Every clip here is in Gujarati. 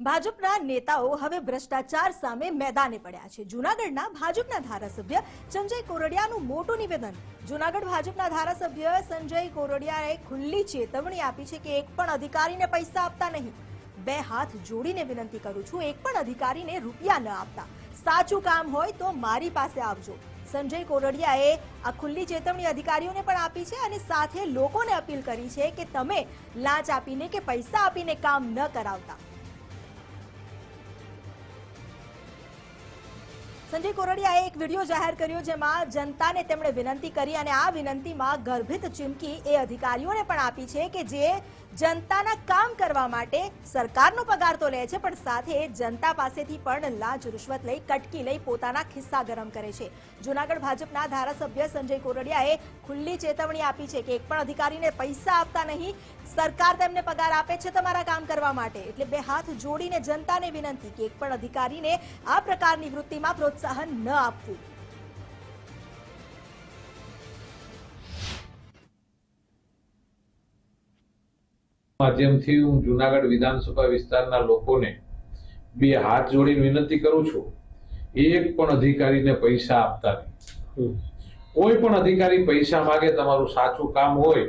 ભાજપના નેતાઓ હવે ભ્રષ્ટાચાર સામે મેદાને પડ્યા છે. જૂનાગઢના ભાજપના ધારાસભ્ય સંજય કોરડિયાનું મોટું નિવેદન. જૂનાગઢ ભાજપના ધારાસભ્ય સંજય કોરડિયાએ ખુલ્લી ચેતવણી આપી છે કે એક પણ અધિકારીને પૈસા આપતા નહીં. બે હાથ જોડીને વિનંતી કરું છું, એક પણ અધિકારીને રૂપિયા ન આપતા. સાચું કામ હોય તો મારી પાસે આવજો. સંજય કોરડિયાએ આ ખુલ્લી ચેતવણી અધિકારીઓને પણ આપી છે અને સાથે લોકોને અપીલ કરી છે કે તમે લાંચ આપીને કે પૈસા આપીને કામ ન કરાવતા. સંજય કોરડિયાએ એક વીડિયો જાહેર કર્યો જેમાં જનતાને તેમણે વિનંતી કરી અને આ વિનંતીમાં ગર્ભિત ચીમકી એ અધિકારીઓને પણ આપી છે કે જે જનતાના કામ કરવા માટે સરકારનો પગાર તો લે છે, પણ સાથે જનતા પાસેથી પણ લાંચ રૂશ્વત લઈ, કટકી લઈ પોતાના ખિસ્સા ગરમ કરે છે. જૂનાગઢ ભાજપના ધારાસભ્ય સંજય કોરડિયાએ ખુલ્લી ચેતવણી આપી છે કે એક પણ અધિકારીને પૈસા આપતા નહીં. સરકાર તેમને પગાર આપે છે તમારા કામ કરવા માટે. એટલે બે હાથ જોડીને જનતાને વિનંતી કે એક પણ અધિકારીને આ પ્રકારની વૃત્તિમાં પ્રોત્સાહન ન આપવું. માધ્યમથી હું જુનાગઢ વિધાનસભા વિસ્તારના લોકોને બે હાથ જોડીને વિનંતી કરું છું એક પણ અધિકારીને પૈસા આપતા નહીં. કોઈ પણ અધિકારી પૈસા માગે તમારું સાચું કામ હોય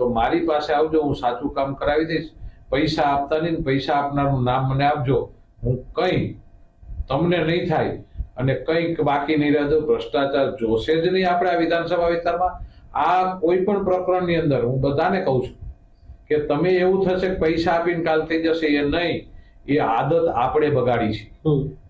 તો મારી પાસે આવજો હું સાચું કામ કરાવી દઈશ. પૈસા આપતા નહીં પૈસા આપનારનું નામ મને આપજો. હું કઈ તમને નહીં થાય અને કંઈક બાકી નહીં રહેતો ભ્રષ્ટાચાર જોશે જ નહીં આપણે આ વિધાનસભા વિસ્તારમાં. આ કોઈ પણ પ્રકરણની અંદર હું બધાને કહું છું કે તમે એવું થશે કે પૈસા આપીને કાલ થઈ જશે એ નહીં. એ આદત આપણે બગાડી છે.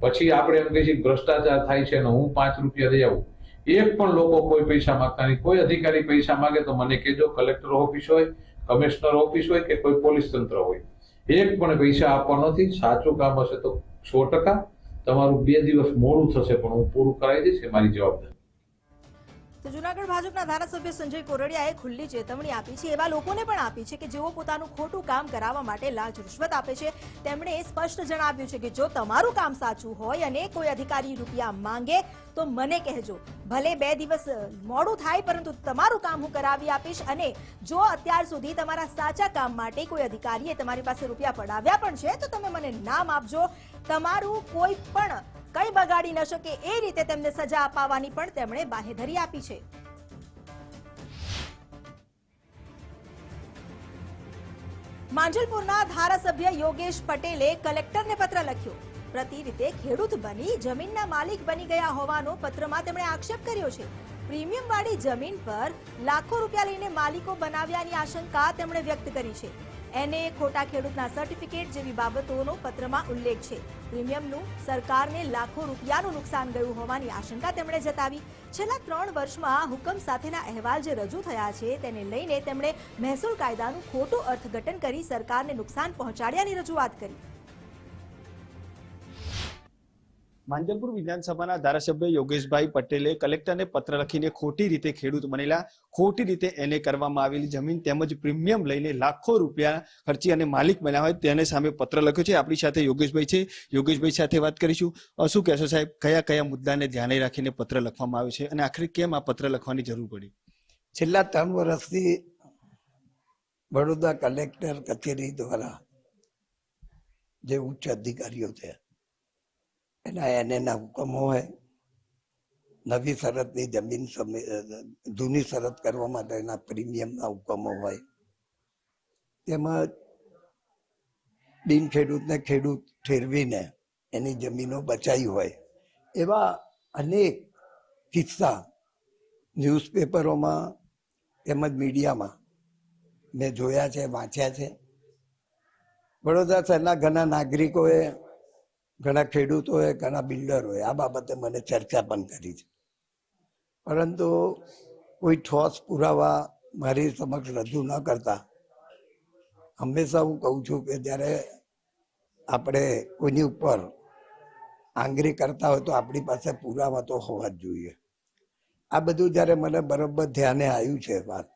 પછી આપણે એમ કહીએ છીએ ભ્રષ્ટાચાર થાય છે અને હું પાંચ રૂપિયા દઈ આવું. એક પણ લોકો કોઈ પૈસા માંગતા નહીં. કોઈ અધિકારી પૈસા માંગે તો મને કહેજો કલેક્ટર ઓફિસ હોય કમિશનર ઓફિસ હોય કે કોઈ પોલીસ તંત્ર હોય. એક પણ પૈસા આપવા નથી. સાચું કામ હશે તો સો ટકા. તમારું બે દિવસ મોડું થશે પણ હું પૂરું કરાવી દઈશ એ મારી જવાબદારી. તો જૂનાગઢ ભાજપના ધારાસભ્ય સંજય કોરડિયાએ ખુલ્લી ચેતવણી આપી છે. એવા લોકોને પણ આપી છે કે જેઓ પોતાનું ખોટું કામ કરાવવા માટે લાંચ રૂશ્વત આપે છે. તેમણે સ્પષ્ટ જણાવ્યું છે કે જો તમારું કામ સાચું હોય અને કોઈ અધિકારી રૂપિયા માંગે તો મને કહેજો. ભલે બે દિવસ મોડું થાય પરંતુ તમારું કામ હું કરાવી આપીશ અને જો અત્યાર સુધી તમારા સાચા કામ માટે કોઈ અધિકારીએ તમારી પાસે રૂપિયા પડાવ્યા પણ છે તો તમે મને નામ આપજો. તમારું કોઈ પણ કઈ બગાડી ન શકે એ રીતે તેમને સજા અપાવવાની પણ તેમણે બાહેધરી આપી છે. માંજલપુરના ધારાસભ્ય યોગેશ પટેલે કલેક્ટરને પત્ર લખ્યો. પ્રતિ રીતે ખેડૂત બની, જમીનના માલિક બની ગયા હોવાનો પત્રમાં તેમણે આક્ષેપ કર્યો છે. પ્રીમિયમ વાળી જમીન પર લાખો રૂપિયા લઈને માલિકો બનાવ્યાની આશંકા તેમણે વ્યક્ત કરી છે. એને ખોટા ખેડૂતના સર્ટિફિકેટ જેવી બાબતોનો પત્રમાં ઉલ્લેખ છે. પ્રીમિયમનું સરકારને લાખો રૂપિયાનું નુકસાન ગયું હોવાની આશંકા તેમણે જતાવી. છેલ્લા ત્રણ વર્ષમાં હુકમ સાથેના અહેવાલ જે રજૂ થયા છે તેને લઈને તેમણે મહેસૂલ કાયદાનું ખોટું અર્થઘટન કરી સરકારને નુકસાન પહોંચાડ્યાની રજૂઆત કરી. માંજલપુર વિધાનસભાના ધારાસભ્ય યોગેશભાઈ પટેલે કલેક્ટરને પત્ર લખીને ખોટી રીતે ખેડૂત બનેલા, ખોટી રીતે એને કરવામાં આવેલી જમીન તેમજ પ્રીમિયમ લઈને લાખો રૂપિયા ખર્ચી અને માલિક બન્યા હોય તેને સામે પત્ર લખ્યો છે. આપણી સાથે યોગેશભાઈ છે. યોગેશભાઈ સાથે વાત કરીશું. શું કહેશો સાહેબ? કયા કયા મુદ્દાને ધ્યાને રાખીને પત્ર લખવામાં આવ્યો છે અને આખરે કેમ આ પત્ર લખવાની જરૂર પડી? છેલ્લા ત્રણ વર્ષથી વડોદરા કલેક્ટર કચેરી દ્વારા જે ઉચ્ચ અધિકારીઓ છે એના એના હુકમો હોય. નવી શરતની જમીન જૂની શરત કરવા માટેના પ્રીમિયમના હુકમો હોય. તેમજ બિન ખેડૂતને ખેડૂત ઠેરવીને એની જમીનો બચાવી હોય. એવા અનેક કિસ્સા ન્યૂઝપેપરોમાં તેમજ મીડિયામાં મેં જોયા છે, વાંચ્યા છે. વડોદરા શહેરના ઘણા નાગરિકોએ ઘણા ખેડૂતોએ, ઘણા બિલ્ડરોએ આ બાબતે મને ચર્ચા પણ કરી છે. પરંતુ કોઈ ઠોસ પુરાવા મારી સમક્ષ રજૂ ન કરતા હંમેશા હું કહું છું કે જ્યારે આપણે કોઈની ઉપર આંગરી કરતા હોય તો આપણી પાસે પુરાવા તો હોવા જ જોઈએ. આ બધું જ્યારે મને બરોબર ધ્યાને આવ્યું છે વાત,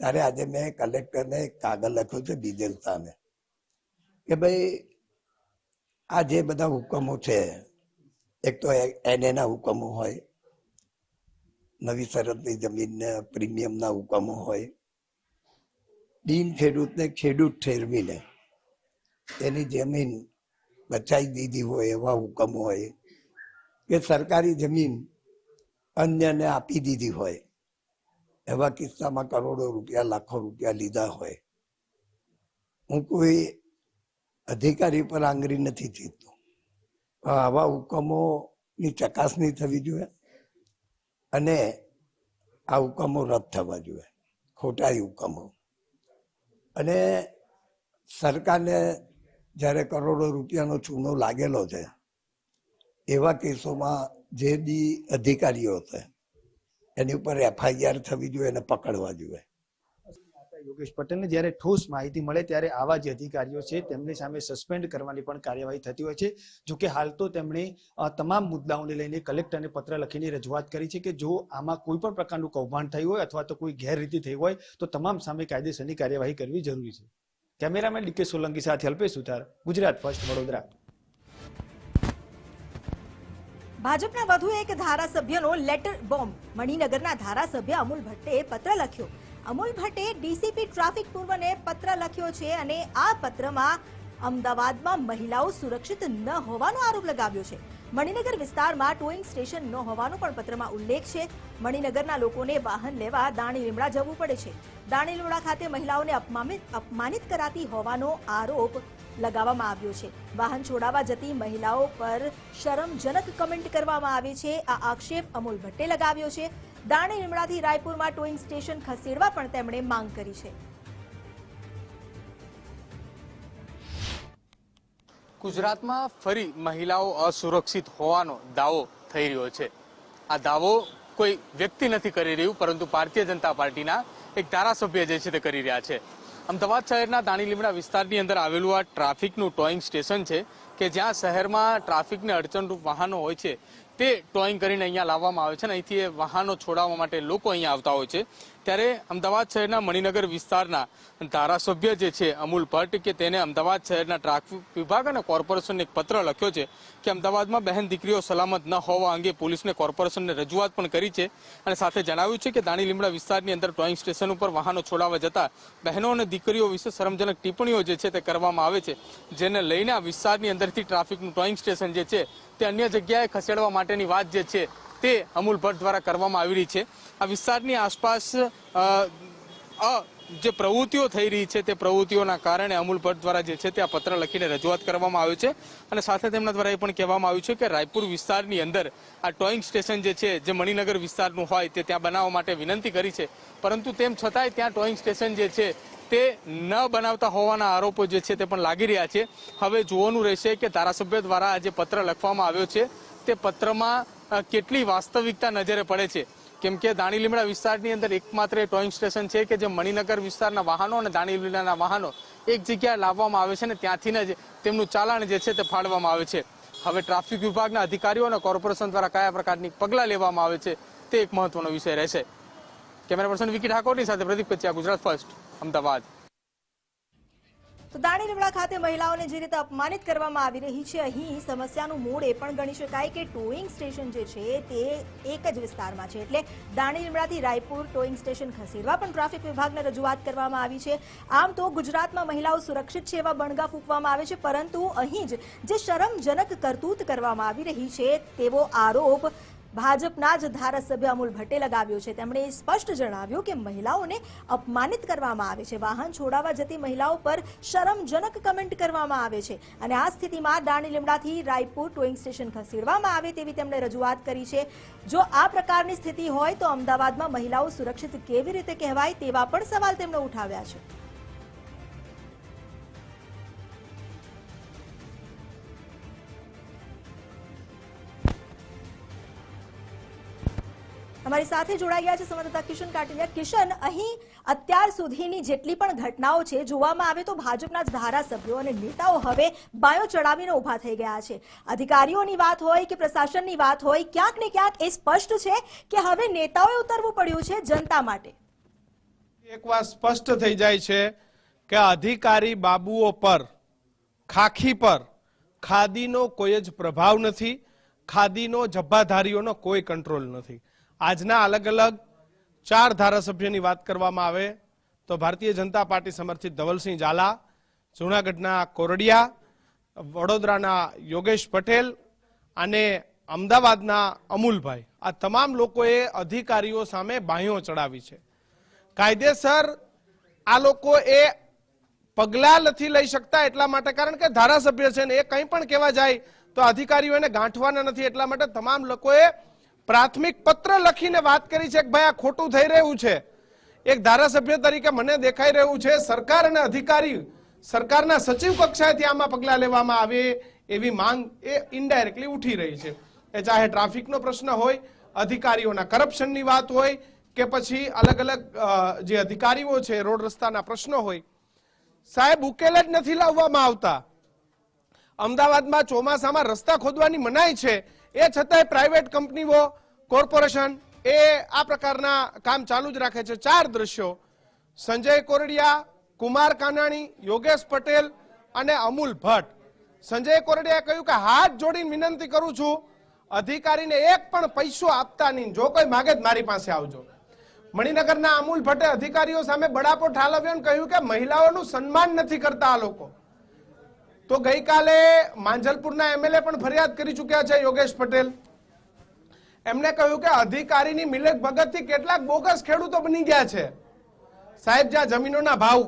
ત્યારે આજે મેં કલેક્ટરને કાગળ લખ્યો છે બીજેલ સામે, કે ભાઈ આ જે બધા હુકમો છે, એક તો એનએના હુકમો હોય, નવી શરતની જમીનને પ્રીમિયમના હુકમો હોય, બિન ખેડૂતને ખેડૂત ઠેરવીને એની જમીન બચાવી દીધી હોય એવા હુકમ હોય, કે સરકારી જમીન અન્યને આપી દીધી હોય, એવા કિસ્સામાં કરોડો રૂપિયા, લાખો રૂપિયા લીધા હોય. હું કોઈ અધિકારી પર આંગળી નથી ચીરતો આવા હુકમોની ચકાસણી થવી જોઈએ અને આ હુકમો રદ થવા જોઈએ. ખોટા હુકમો. અને સરકારને જ્યારે કરોડો રૂપિયાનો ચૂનો લાગેલો છે, એવા કેસોમાં જે બી અધિકારીઓ છે, એની ઉપર એફઆઈઆર થવી જોઈએ અને પકડવા જોઈએ. યોગેશ પટેલને જ્યારે ઠોસ માહિતી મળે ત્યારે આવા જે અધિકારીઓ છે તેમની સામે સસ્પેન્ડ કરવાની પણ કાર્યવાહી થતી હોય છે. જો કે હાલ તો તેમણે તમામ મુદ્દાઓને લઈને કલેક્ટરને પત્ર લખીને રજૂઆત કરી છે કે જો આમાં કોઈ પણ પ્રકારનું કૌભાંડ થયું હોય અથવા તો કોઈ ગેરરીતિ થઈ હોય તો તમામ સામે કાયદેસરની કાર્યવાહી કરવી જરૂરી છે. કેમેરામેન ડીકે સોલંકી સાથે અલ્પેશ સુથાર, ગુજરાત ફર્સ્ટ, વડોદરા. ભાજપના વધુ એક ધારાસભ્યનો લેટર બોમ્બ. મણિનગરના ધારાસભ્ય અમૂલ ભટ્ટે પત્ર લખ્યો. અમૂલ ભટ્ટે ડીસીપી ટ્રાફિક પૂર્વને પત્ર લખ્યો છે અને આ પત્રમાં અમદાવાદમાં મહિલાઓ સુરક્ષિત ન હોવાનો આરોપ લગાવ્યો છે. મણિનગર વિસ્તારમાં ટોઈંગ સ્ટેશન ન હોવાનો પણ પત્રમાં ઉલ્લેખ છે. મણિનગરના લોકોને વાહન લેવા દાણી લીમડા જવું પડે છે. દાણી લીમડા ખાતે મહિલાઓને અપમાનિત અપમાનિત કરાતી હોવાનો આરોપ લગાવવામાં આવ્યો છે. વાહન છોડાવવા જતી મહિલાઓ પર શરમજનક કમેન્ટ કરવામાં આવે છે. આ આક્ષેપ અમૂલ ભટ્ટે લગાવ્યો છે. દાણી લીમડાથી રાયપુરમાં ટોઈંગ સ્ટેશન ખસેડવા પણ તેમણે માંગ કરી છે. ગુજરાતમાં ફરી મહિલાઓ અસુરક્ષિત હોવાનો દાવો થઈ રહ્યો છે. આ દાવો કોઈ વ્યક્તિ નથી કરી રહ્યું, પરંતુ ભારતીય જનતા પાર્ટીના એક ધારાસભ્ય જે છે તે કરી રહ્યા છે. અમદાવાદ શહેરના દાણી લીમડા વિસ્તારની અંદર આવેલું આ ટ્રાફિકનું ટોઈંગ સ્ટેશન છે કે જ્યાં શહેરમાં ટ્રાફિકને અડચણરૂપ વાહનો હોય છે. તે ટોઈંગ કરીને અહીંયા લાવવામાં આવે છે અને અહીંથી એ વાહનો છોડાવવા માટે લોકો અહીંયા આવતા હોય છે. ત્યારે અમદાવાદ શહેરના મણિનગર વિસ્તારના ધારાસભ્ય જે છે, અમૂલ ભટ્ટ, કે તેને અમદાવાદ શહેરના ટ્રાફિક વિભાગ અને કોર્પોરેશનને એક પત્ર લખ્યો છે કે અમદાવાદમાં બહેન દીકરીઓ સલામત ન હોવા અંગે પોલીસને કોર્પોરેશનને રજૂઆત પણ કરી છે અને સાથે જણાવ્યું છે કે દાણી લીમડા વિસ્તારની અંદર ડ્રોઈંગ સ્ટેશન ઉપર વાહનો છોડાવવા જતા બહેનો અને દીકરીઓ વિશે શરમજનક ટિપ્પણીઓ જે છે, તે કરવામાં આવે છે, જેને લઈને આ વિસ્તારની અંદરથી ટ્રાફિકનું ડ્રોઈંગ સ્ટેશન જે છે, તે અન્ય જગ્યાએ ખસેડવા માટેની વાત જે છે તે અમૂલ ભટ્ટ દ્વારા કરવામાં આવી રહી છે. આ વિસ્તારની આસપાસ જે પ્રવૃત્તિઓ થઈ રહી છે તે પ્રવૃત્તિઓના કારણે અમૂલ ભટ્ટ દ્વારા જે છે તે આ પત્ર લખીને રજૂઆત કરવામાં આવ્યો છે. અને સાથે તેમના દ્વારા એ પણ કહેવામાં આવ્યું છે કે રાયપુર વિસ્તારની અંદર આ ટોઈંગ સ્ટેશન જે છે, જે મણિનગર વિસ્તારનું હોય તે ત્યાં બનાવવા માટે વિનંતી કરી છે. પરંતુ તેમ છતાંય ત્યાં ટોઈંગ સ્ટેશન જે છે તે ન બનાવતા હોવાના આરોપો જે છે તે પણ લાગી રહ્યા છે. હવે જોવાનું રહેશે કે ધારાસભ્ય દ્વારા આ જે પત્ર લખવામાં આવ્યો છે, તે પત્રમાં કેટલી વાસ્તવિકતા નજરે પડે છે? કેમ કે દાણી લીમડા વિસ્તારની અંદર એકમાત્ર ટોઈંગ સ્ટેશન છે કે જે મણિનગર વિસ્તારના વાહનો અને દાણી લીમડાના વાહનો એક જગ્યાએ લાવવામાં આવે છે અને ત્યાંથી જ તેમનું ચાલાણ જે છે તે ફાળવામાં આવે છે. હવે ટ્રાફિક વિભાગના અધિકારીઓ અને કોર્પોરેશન દ્વારા કયા પ્રકારની પગલાં લેવામાં આવે છે તે એક મહત્વનો વિષય રહેશે. કેમેરા પર્સન વિકી ઠાકોરની સાથે પ્રદીપ કચ્યા, ગુજરાત ફર્સ્ટ, અમદાવાદ. તો દાણી લીમડા ખાતે મહિલાઓને જે રીતે અપમાનિત કરવામાં આવી રહી છે, અહીં સમસ્યાનું મૂળ એ પણ ગણી શકાય કે ટોઈંગ સ્ટેશન જે છે તે એક જ વિસ્તારમાં છે. એટલે દાણી લીમડાથી રાયપુર ટોઈંગ સ્ટેશન ખસેડવા પણ ટ્રાફિક વિભાગને રજૂઆત કરવામાં આવી છે. આમ તો ગુજરાતમાં મહિલાઓ સુરક્ષિત છે એવા બણગા ફૂંકવામાં આવે છે, પરંતુ અહીં જ જે શરમજનક કરતૂત કરવામાં આવી રહી છે તેવો આરોપ ભાજપના જ ધારાસભ્ય અમૂલ ભટ્ટે લગાવ્યો છે. તેમણે સ્પષ્ટ જણાવ્યું કે મહિલાઓને અપમાનિત કરવામાં આવે છે. વાહન છોડાવવા જતી મહિલાઓ પર શરમજનક કમેન્ટ કરવામાં આવે છે. અને આ સ્થિતિમાં દાણી લીમડાથી રાયપુર ટોઈંગ સ્ટેશન ખસેડવામાં આવે તેવી તેમણે રજૂઆત કરી છે. જો આ પ્રકારની સ્થિતિ હોય તો અમદાવાદમાં મહિલાઓ સુરક્ષિત કેવી રીતે કહેવાય તેવા પણ સવાલ તેમણે ઉઠાવ્યા છે. અમારી સાથે જોડાઈ ગયા છે સંવાદદાતા કિશન કાટલિયા. કિશન, અહીં અત્યાર સુધીની જેટલી પણ ઘટનાઓ છે, જોવામાં આવે તો ભાજપના જ ધારાસભ્યો અને નેતાઓ હવે બાયો ચડાવીને ઊભા થઈ ગયા છે. અધિકારીઓની વાત હોય કે પ્રશાસનની વાત હોય, ક્યાંક ને ક્યાંક એ સ્પષ્ટ છે કે હવે નેતાઓએ ઉતરવું પડ્યું છે જનતા માટે. એક વાત સ્પષ્ટ થઈ જાય છે કે અધિકારી બાબુઓ પર, ખાખી પર ખાદીનો કોઈ જ પ્રભાવ નથી, ખાદીનો જબ્બાધારીઓનો કોઈ કંટ્રોલ નથી. આજના અલગ અલગ ચાર ધારાસભ્યની વાત કરવામાં આવે તો ભારતીય જનતા પાર્ટી સમર્થિત ધવલસિંહ ઝાલા, જૂનાગઢના કોરડિયા, વડોદરાના યોગેશ પટેલ અને અમદાવાદના અમૂલભાઈ. આ તમામ લોકોએ અધિકારીઓ સામે બાહીઓ ચડાવી છે. કાયદેસર આ લોકો એ પગલા નથી લઈ શકતા એટલા માટે કારણ કે ધારાસભ્ય છે ને એ કંઈ પણ કહેવા જાય તો અધિકારીઓને ગાંઠવાના નથી એટલા માટે તમામ લોકોએ પ્રાથમિક પત્ર લખીને વાત કરી છે કે ભાઈ આ ખોટું થઈ રહ્યું છે. એક ધારાસભ્ય તરીકે મને દેખાઈ રહ્યું છે, સરકાર અને અધિકારી, સરકારના સચિવ કક્ષાએથી આમાં પગલાં લેવામાં આવે એવી માંગ એ ઇનડાયરેક્ટલી ઉઠી રહી છે. એ ચાહે ટ્રાફિકનો પ્રશ્ન હોય, અધિકારીઓના કરપ્શનની વાત હોય કે પછી અલગ અલગ જે અધિકારીઓ છે, રોડ રસ્તાના પ્રશ્નો હોય. સાહેબ, ઉકેલ જ નથી લાવવામાં આવતા. અમદાવાદમાં ચોમાસામાં રસ્તા ખોદવાની મનાઈ છે. એ છતાંય પ્રાઇવેટ કંપનીઓ કોર્પોરેશન એ આ પ્રકારના કામ ચાલુ જ રાખે છે. ચાર દ્રશ્યો. સંજય કોરડિયા, કુમાર કાનાણી, યોગેશ પટેલ અને અમૂલ ભટ્ટ. સંજય કોરડિયાએ કહ્યું કે હાથ જોડીને વિનંતી કરું છું, અધિકારીને એક પણ પૈસો આપતા નહીં. જો કોઈ માગે જ મારી પાસે આવજો. મણિનગરના અમૂલ ભટ્ટે અધિકારીઓ સામે બડાપો ઠાલવ્યો અને કહ્યું કે મહિલાઓનું સન્માન નથી કરતા આ લોકો. તો ગઈકાલે માંજલપુરના એમએલએ પણ ફરિયાદ કરી ચૂક્યા છે યોગેશ પટેલ. એમને કહ્યું કે અધિકારીની મિલક ભગતથી કેટલાક બોગસ ખેડૂતો બની ગયા છે. સાહેબ, જ્યાં જમીનોના ભાવ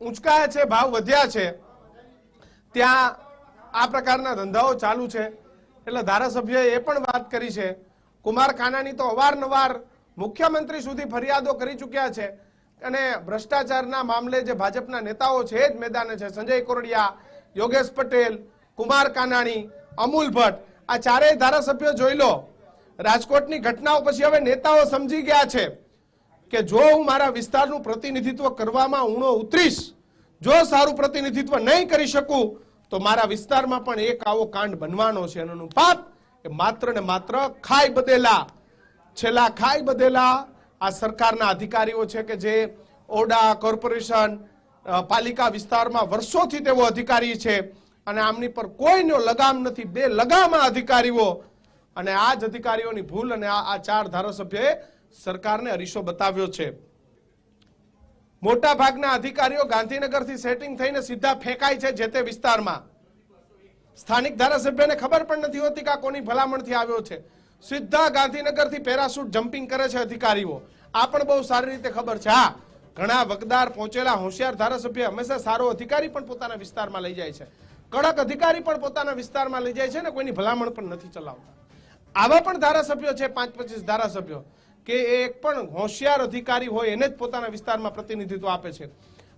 ઊંચકાયા છે, ભાવ વધ્યા છે, ત્યાં આ પ્રકારના ધંધાઓ ચાલુ છે. એટલે ધારાસભ્યએ એ પણ વાત કરી છે. કુમાર કાનાની તો અવારનવાર મુખ્યમંત્રી સુધી ફરિયાદો કરી ચૂક્યા છે. અને ભ્રષ્ટાચારના મામલે જે ભાજપના નેતાઓ છે જ મેદાને છે. સંજય કોરડિયા યોગેશ પટેલ, કુમાર કાનાણી, અમૂલ ભટ્ટ. આ ચારેય ધારાસભ્યો જોઈ લો. રાજકોટની ઘટનાઓ પછી હવે નેતાઓ સમજી ગયા છે કે જો હું મારા વિસ્તારનું પ્રતિનિધિત્વ કરવામાં ઊણો ઉતરીશ, જો સારું પ્રતિનિધિત્વ નહીં કરી શકું, તો મારા વિસ્તારમાં પણ એક આવો કાંડ બનવાનો છે. એનો પાપ એ માત્ર ને માત્ર ખાઈ બધેલા છેલ્લા ખાઈ બદેલા આ સરકારના અધિકારીઓ છે કે જે ઓડા કોર્પોરેશન પાલિકા વિસ્તારમાં વર્ષોથી તેઓ અધિકારી છે અને આમની પર કોઈનો લગામ નથી. બે લગામા અધિકારીઓ અને આ જ અધિકારીઓની ભૂલ અને આ ચાર ધારાસભ્યએ સરકારને અરીસો બતાવ્યો છે. મોટા ભાગના અધિકારીઓ ગાંધીનગરથી સેટિંગ થઈને સીધા ફેંકાય છે જે તે વિસ્તારમાં. સ્થાનિક ધારાસભ્યને ખબર પણ નથી હોતી કે કોની ભલામણથી આવ્યો છે. સીધા ગાંધીનગરથી પેરાશૂટ જમ્પિંગ કરે છે અધિકારીઓ. આ પણ બહુ સારી રીતે ખબર છે. હા ઘણા વગદાર પહોંચેલા હોશિયાર ધારાસભ્ય હંમેશા સારો અધિકારી પણ પોતાના વિસ્તારમાં લઈ જાય છે. કડક અધિકારી પણ પોતાના વિસ્તારમાં લઈ જાય છે ને કોઈની ભલામણ પણ નથી ચલાવતા. આવા પણ ધારાસભ્યો છે પાંચ પચીસ ધારાસભ્યો, કે એક પણ હોશિયાર અધિકારી હોય એને જ પોતાના વિસ્તારમાં પ્રતિનિધિત્વ આપે છે.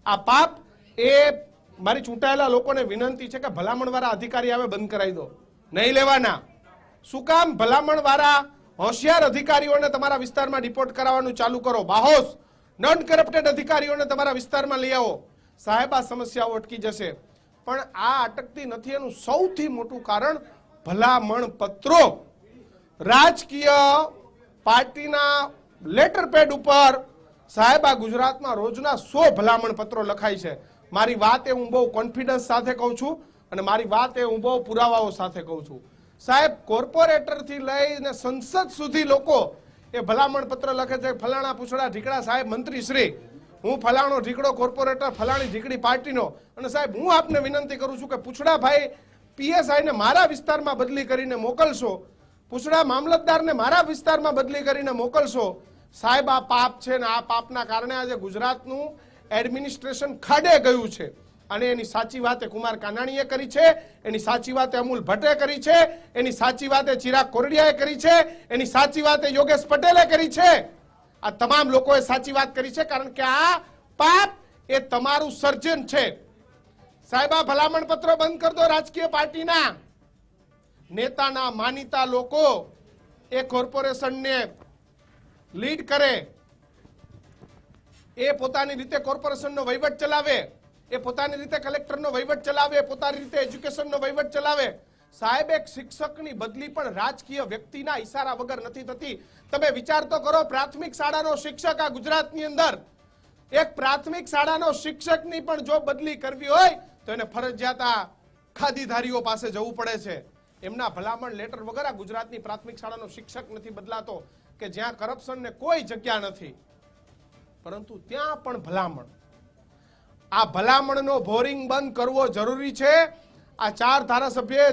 આ પાપ એ મારી ચૂંટાયેલા લોકોને વિનંતી છે કે ભલામણવાળા અધિકારી આવે, બંધ કરાવી દો. નહીં લેવાના. શું કામ? ભલામણવાળા હોશિયાર અધિકારીઓને તમારા વિસ્તારમાં રિપોર્ટ કરાવવાનું ચાલુ કરો. બાહોશ! નોન કરપ્ટેડ અધિકારીઓને તમારા વિસ્તારમાં લઈ આવો. સાહેબ, આ સમસ્યાઓ અટકી જશે. પણ આ અટકતી નથી એનું સૌથી મોટું કારણ ભલામણ પત્રો રાજકીય પાર્ટીના લેટર પેડ ઉપર સાહેબ, આ ગુજરાતમાં રોજના સો ભલામણ પત્રો લખાય છે. મારી વાત એ હું બહુ કોન્ફિડન્સ સાથે કહું છું અને મારી વાત એ હું બહુ પુરાવાઓ સાથે કહું છું. સાહેબ, કોર્પોરેટરથી લઈને સંસદ સુધી લોકો એ ભલામણ પત્ર લખે છે, ફલાણા પૂછડા ઢીકડા સાહેબ, મંત્રી શ્રી. હું ફલાણો ઢીકડો કોર્પોરેટર, ફલાણી ઢીકડી પાર્ટીનો. અને સાહેબ, હું આપને વિનંતી કરું છું કે પૂછડા ભાઈ પીએસઆઈ મારા વિસ્તારમાં બદલી કરીને મોકલશો. પૂછડા મામલતદારને મારા વિસ્તારમાં બદલી કરીને મોકલશો. સાહેબ, આ પાપ છે ને આ પાપના કારણે આજે ગુજરાતનું એડમિનિસ્ટ્રેશન ખાડે ગયું છે. અને એની સાચી વાત કુમાર કાનાણીએ કરી છે, એની સાચી વાત અમૂલ ભટ્ટે કરી છે, એની સાચી વાત ચિરાગ કોરડિયાએ કરી છે, એની સાચી વાત યોગેશ પટેલે કરી છે. આ તમામ લોકોએ સાચી વાત કરી છે, કારણ કે આ પાપ એ તમારું સર્જન છે. સાહેબા ભલામણ પત્રો બંધ કરી દો રાજકીય પાર્ટીના. નેતાના માનીતા લોકો એ કોર્પોરેશનને લીડ કરે. એ પોતાની રીતે કોર્પોરેશનનો વહીવટ ચલાવે. એ પોતાની રીતે કલેક્ટરનો વહીવટ ચલાવે, પોતાની રીતે એજ્યુકેશનનો વહીવટ ચલાવે. સાહેબ, એક શિક્ષકની બદલી પણ રાજકીય વ્યક્તિના ઈશારા વગર નથી થતી. તમે વિચાર તો કરો, પ્રાથમિક શાળાનો શિક્ષક આ ગુજરાતની અંદર. એક પ્રાથમિક શાળાનો શિક્ષકની પણ જો બદલી કરવી હોય, તો એને ફરજિયાત આ ખાદીધારીઓ પાસે જવું પડે છે. એમના ભલામણ લેટર વગર આ ગુજરાતની પ્રાથમિક શાળાનો શિક્ષક નથી બદલાતો, કે જ્યાં કરપ્શનને કોઈ જગ્યા નથી. પરંતુ ત્યાં પણ ભલામણ. આ ભલામણનો બોરિંગ બંધ કરવો જરૂરી છે? આ ચાર ધારાસભ્ય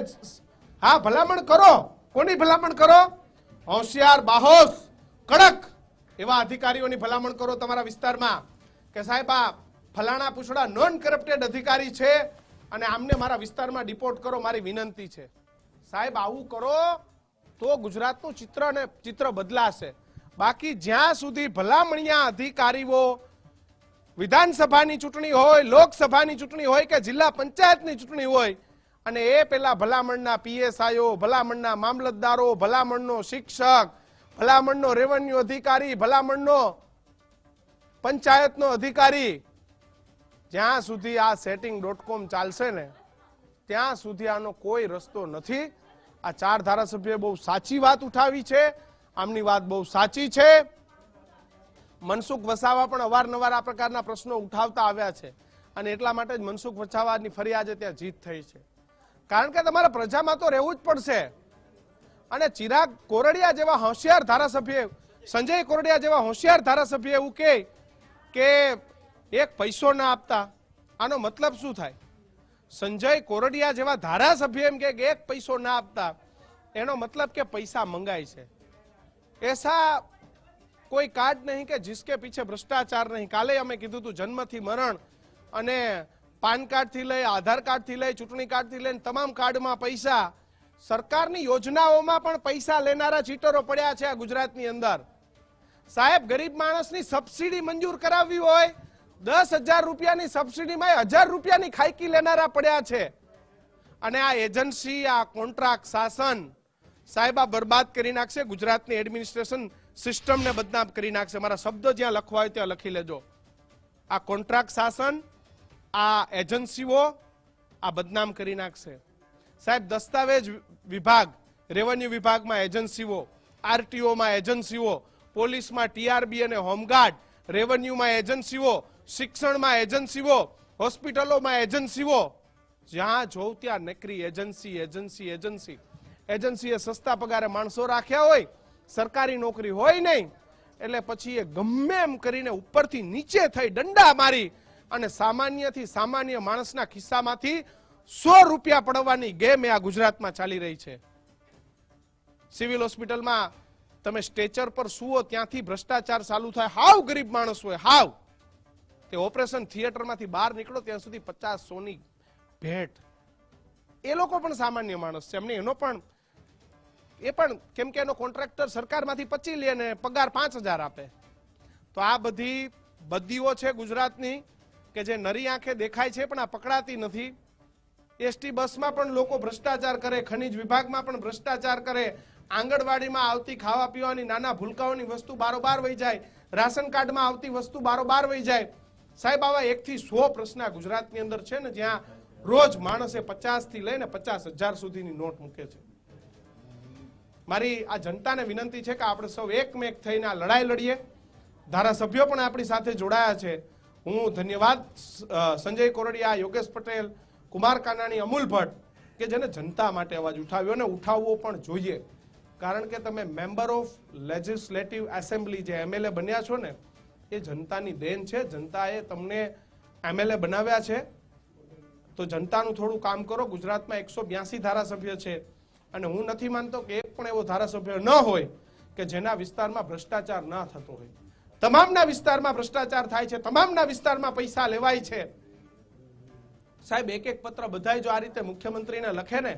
હા, ભલામણ કરો. કોની ભલામણ કરો? હોશિયાર, બાહોશ, કડક એવા અધિકારીઓની ભલામણ કરો તમારા વિસ્તારમાં કે સાહેબ, આ ફલાણા પૂછડા નોન કરપ્ટેડ અધિકારી છે અને આમને મારા વિસ્તારમાં ડિપોર્ટ કરો મારી વિનંતી છે. સાહેબ, આવું કરો તો ગુજરાતનું ચિત્ર ને ચિત્ર બદલાશે. બાકી જ્યાં સુધી ભલામણિયા અધિકારીઓ વિધાનસભાની ચૂંટણી હોય, લોકસભાની ચૂંટણી હોય કે જિલ્લા પંચાયતની ચૂંટણી હોય, અને એ પેલા ભલામણના પીએસઆઈઓ, ભલામણના મામલતદારો, ભલામણનો શિક્ષક, ભલામણનો રેવન્યુ અધિકારી, ભલામણનો પંચાયતનો અધિકારી, જ્યાં સુધી આ સેટિંગ ડોટ કોમ ચાલશે ને, ત્યાં સુધી આનો કોઈ રસ્તો નથી. આ ચાર ધારાસભ્યોએ બહુ સાચી વાત ઉઠાવી છે. આમની વાત બહુ સાચી છે. મનસુખ વસાવા પણ અવારનવાર આ પ્રકારના પ્રશ્નો ઉઠાવતા આવ્યા છે અને એટલા માટે જ મનસુખ વસાવાની ફરી ત્યાં જીત થઈ છે. કારણ કે તમારે પ્રજામાં તો રહેવું જ પડશે. અને ચિરાગ કોરડિયા જેવા હોશિયાર ધારાસભ્ય, સંજય કોરડિયા જેવા હોશિયાર ધારાસભ્ય એવું કહે કે એક પૈસો ના આપતા. આનો મતલબ શું થાય? સંજય કોરડિયા જેવા ધારાસભ્ય એમ કે એક પૈસો ના આપતા. એનો મતલબ કે પૈસા મંગાય છે. એસા કોઈ કાર્ડ નહીં કે જિસકે પીછે ભ્રષ્ટાચાર નહીં. કાલે અમે કીધું હતું જન્મથી મરણ અને પાન કાર્ડથી લઈ, આધાર કાર્ડથી લઈ, ચૂંટણી કાર્ડથી લઈને તમામ કાર્ડમાં પૈસા. સરકારની યોજનાઓમાં પણ પૈસા લેનારા ચીટરો પડ્યા છે આ ગુજરાતની અંદર. સાહેબ, ગરીબ માણસની સબસિડી મંજૂર કરાવવી હોય, દસ હજાર રૂપિયાની સબસિડીમાં હજાર રૂપિયાની ખાઈકી લેનારા પડ્યા છે. અને આ એજન્સી, આ કોન્ટ્રાક્ટ, શાસન, સાહેબ, આ બરબાદ કરી નાખશે ગુજરાતની એડમિનિસ્ટ્રેશન સિસ્ટમને બદનામ કરી નાખશે. મારા શબ્દો જ્યાં લખવા હોય ત્યાં લખી લેજો. આ કોન્ટ્રાક્ટ શાસન, આ એજન્સીઓ આ બદનામ કરી નાખશે. સાહેબ, દસ્તાવેજ વિભાગ, રેવન્યુ વિભાગમાં એજન્સીઓ, આરટીઓમાં એજન્સીઓ, પોલીસમાં ટીઆરબી અને હોમગાર્ડ, રેવન્યુમાં એજન્સીઓ, શિક્ષણમાં એજન્સીઓ, હોસ્પિટલોમાં એજન્સીઓ. જ્યાં જોઉં ત્યાં નકરી એજન્સી એજન્સી એજન્સી. એજન્સીએ સસ્તા પગારે માણસો રાખ્યા હોય સરકારી નોકરી હોય નહીં, એટલે પછી એ ગમે એમ કરીને ઉપરથી નીચે થઈ દંડા મારી અને સામાન્યથી સામાન્ય માણસના ખિસ્સામાંથી સો રૂપિયા પડવાની ગેમ એ આ ગુજરાતમાં ચાલી રહી છે. સિવિલ હોસ્પિટલમાં તમે સ્ટેચર પર સુવો ત્યાંથી ભ્રષ્ટાચાર ચાલુ થાય. હાવ ગરીબ માણસ હોય, હાવ. તે ઓપરેશન થિયેટરમાંથી બહાર નીકળો ત્યાં સુધી પચાસ સોની ભેટ. એ લોકો પણ સામાન્ય માણસ છે. એમને એનો પણ એ પણ કેમ કે એનો કોન્ટ્રાક્ટર સરકારમાંથી પચી લે અને પગાર પાંચ હજાર આપે. તો આ બધી બદીઓ છે ગુજરાતની કે જે નરી આંખે દેખાય છે પણ આ પકડાતી નથી. એસટી બસમાં પણ લોકો ભ્રષ્ટાચાર કરે, ખનિજ વિભાગમાં પણ ભ્રષ્ટાચાર કરે, આંગણવાડીમાં આવતી ખાવા પીવાની નાના ભૂલકાઓની વસ્તુ બારોબાર વહી જાય, રાશન કાર્ડમાં આવતી વસ્તુ બારોબાર વહી જાય. સાહેબ, આવા એકથી સો પ્રશ્ન ગુજરાતની અંદર છે ને જ્યાં રોજ માણસે પચાસથી લઈને પચાસ હજાર સુધીની નોટ મૂકે છે. મારી આ જનતાને વિનંતી છે કે આપણે સૌ એકમેક થઈને આ લડાઈ લડીએ. ધારાસભ્યો પણ આપણી સાથે જોડાયા છે. હું ધન્યવાદ સંજય કોરડિયા, યોગેશ પટેલ, કુમાર કાનાણી, અમૂલ ભટ્ટ કે જેને જનતા માટે અવાજ ઉઠાવ્યો અને ઉઠાવવો પણ જોઈએ. કારણ કે તમે મેમ્બર ઓફ લેજિસ્લેટિવ એસેમ્બલી જે એમએલએ બન્યા છો ને, એ જનતાની દેન છે. જનતાએ તમને એમએલએ બનાવ્યા છે. તો જનતાનું થોડું કામ કરો. ગુજરાતમાં એકસો બ્યાસી ધારાસભ્ય છે. અને હું નથી માનતો કે એક પણ એવો ધારાસભ્ય ન હોય કે જેના વિસ્તારમાં ભ્રષ્ટાચાર ના થતો હોય. તમામના વિસ્તારમાં ભ્રષ્ટાચાર થાય છે, તમામના વિસ્તારમાં પૈસા લેવાય છે. સાહેબ એક એક પત્ર બધાય જો આ રીતે મુખ્યમંત્રીને લખે ને,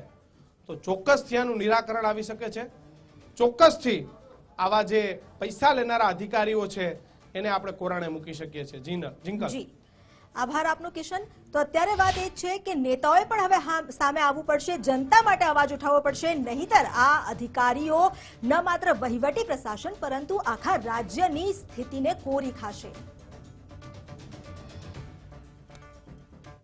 તો ચોક્કસથી આનું નિરાકરણ આવી શકે છે. ચોક્કસથી આવા જે પૈસા લેનારા અધિકારીઓ છે, એને આપણે કોરાણે મૂકી શકીએ છીએ. જીનર જિંકલ આભાર આપનો કિશન. તો અત્યારે વાત એ છે કે નેતાઓએ પણ હવે સામે આવવું પડશે. જનતા માટે અવાજ ઉઠાવવો પડશે. નહીતર આ અધિકારીઓ ન માત્ર વહીવટી પ્રશાસન, પરંતુ આખા રાજ્યની સ્થિતિને કોરી ખાશે.